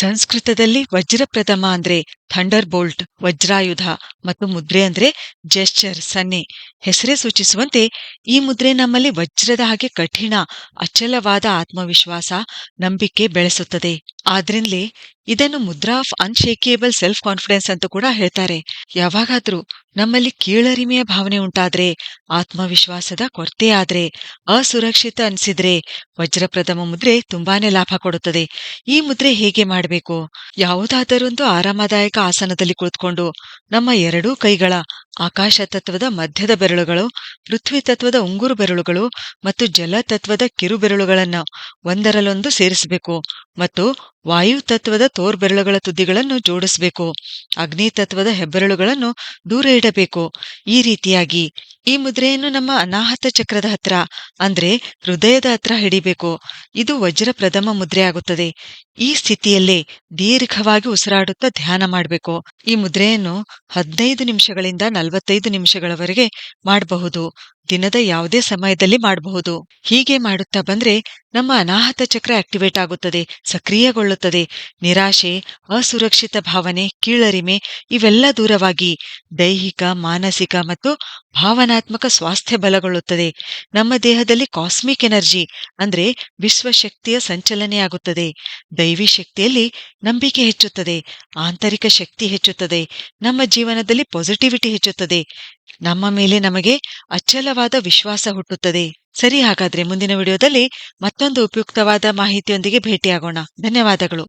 ಸಂಸ್ಕೃತದಲ್ಲಿ ವಜ್ರಪ್ರಥಮ ಅಂದ್ರೆ thunder bolt ವಜ್ರಾಯುಧ ಮತ್ತು ಮುದ್ರೆ ಅಂದ್ರೆ ಜೆಸ್ಚರ್, ಸನ್ನೆ ಹೆಸರೇ ಸೂಚಿಸುವಂತೆ ಈ ಮುದ್ರೆ ನಮ್ಮಲ್ಲಿ ವಜ್ರದ ಹಾಗೆ ಕಠಿಣ, ಅಚಲವಾದ ಆತ್ಮವಿಶ್ವಾಸ, ನಂಬಿಕೆ ಬೆಳೆಸುತ್ತದೆ. ಆದ್ರಿಂದಲೇ ಇದನ್ನು Mudra of unshakeable self confidence ಅಂತ ಕೂಡ ಹೇಳ್ತಾರೆ. ಯಾವಾಗಾದ್ರೂ ನಮ್ಮಲ್ಲಿ ಕೀಳರಿಮೆಯ ಭಾವನೆ ಉಂಟಾದ್ರೆ, ಆತ್ಮವಿಶ್ವಾಸದ ಕೊರತೆ ಆದ್ರೆ ಅಸುರಕ್ಷಿತ ಅನಿಸಿದ್ರೆ ವಜ್ರಪ್ರಥಮ ಮುದ್ರೆ ತುಂಬಾನೇ ಲಾಭ ಕೊಡುತ್ತದೆ. ಈ ಮುದ್ರೆ ಹೇಗೆ ಮಾಡಬೇಕು? ಯಾವುದಾದರೊಂದು ಆರಾಮದಾಯಕ ಆಸನದಲ್ಲಿ ಕುಳಿತುಕೊಂಡು ನಮ್ಮ ಎರಡೂ ಕೈಗಳ ಆಕಾಶ ತತ್ವದ ಮಧ್ಯದ ಬೆರಳುಗಳು, ಪೃಥ್ವಿ ತತ್ವದ ಉಂಗುರು ಬೆರಳುಗಳು ಮತ್ತು ಜಲ ತತ್ವದ ಕಿರು ಬೆರಳುಗಳನ್ನು ಒಂದರಲ್ಲೊಂದು ಸೇರಿಸಬೇಕು ಮತ್ತು ವಾಯು ತತ್ವದ ತೋರ್ಬೆರಳುಗಳ ತುದಿಗಳನ್ನು ಜೋಡಿಸಬೇಕು. ಅಗ್ನಿ ತತ್ವದ ಹೆಬ್ಬೆರಳುಗಳನ್ನು ದೂರ ಇಡಬೇಕು. ಈ ರೀತಿಯಾಗಿ ಈ ಮುದ್ರೆಯನ್ನು ನಮ್ಮ ಅನಾಹತ ಚಕ್ರದ ಹತ್ರ ಅಂದ್ರೆ ಹೃದಯದ ಹತ್ರ ಹಿಡಿಬೇಕು. ಇದು ವಜ್ರ ಪ್ರಥಮ ಮುದ್ರೆ ಆಗುತ್ತದೆ ಈ ಸ್ಥಿತಿಯಲ್ಲೇ ದೀರ್ಘವಾಗಿ ಉಸಿರಾಡುತ್ತಾ ಧ್ಯಾನ ಮಾಡಬೇಕು. ಈ ಮುದ್ರೆಯನ್ನು ಹದಿನೈದು ನಿಮಿಷಗಳಿಂದ ನಲವತ್ತೈದು ನಿಮಿಷಗಳವರೆಗೆ ಮಾಡಬಹುದು. ದಿನದ ಯಾವುದೇ ಸಮಯದಲ್ಲಿ ಮಾಡಬಹುದು. ಹೀಗೆ ಮಾಡುತ್ತಾ ಬಂದ್ರೆ ನಮ್ಮ ಅನಾಹತ ಚಕ್ರ ಆಕ್ಟಿವೇಟ್ ಆಗುತ್ತದೆ, ಸಕ್ರಿಯಗೊಳ್ಳುತ್ತದೆ. ನಿರಾಶೆ, ಅಸುರಕ್ಷಿತ ಭಾವನೆ, ಕೀಳರಿಮೆ ಇವೆಲ್ಲ ದೂರವಾಗಿ ದೈಹಿಕ, ಮಾನಸಿಕ ಮತ್ತು ಭಾವನಾತ್ಮಕ ಸ್ವಾಸ್ಥ್ಯ ಬಲಗೊಳ್ಳುತ್ತದೆ. ನಮ್ಮ ದೇಹದಲ್ಲಿ ಕಾಸ್ಮಿಕ್ ಎನರ್ಜಿ ಅಂದ್ರೆ ವಿಶ್ವಶಕ್ತಿಯ ಸಂಚಲನೆಯಾಗುತ್ತದೆ. ದೈವಿ ಶಕ್ತಿಯಲ್ಲಿ ನಂಬಿಕೆ ಹೆಚ್ಚುತ್ತದೆ, ಆಂತರಿಕ ಶಕ್ತಿ ಹೆಚ್ಚುತ್ತದೆ, ನಮ್ಮ ಜೀವನದಲ್ಲಿ ಪಾಸಿಟಿವಿಟಿ ಹೆಚ್ಚುತ್ತದೆ, ನಮ್ಮ ಮೇಲೆ ನಮಗೆ ಅಚಲವಾದ ವಿಶ್ವಾಸ ಹುಟ್ಟುತ್ತದೆ. ಸರಿ ಹಾಗಾದ್ರೆ ಮುಂದಿನ ವಿಡಿಯೋದಲ್ಲಿ ಮತ್ತೊಂದು ಉಪಯುಕ್ತವಾದ ಮಾಹಿತಿಯೊಂದಿಗೆ ಭೇಟಿಯಾಗೋಣ. ಧನ್ಯವಾದಗಳು.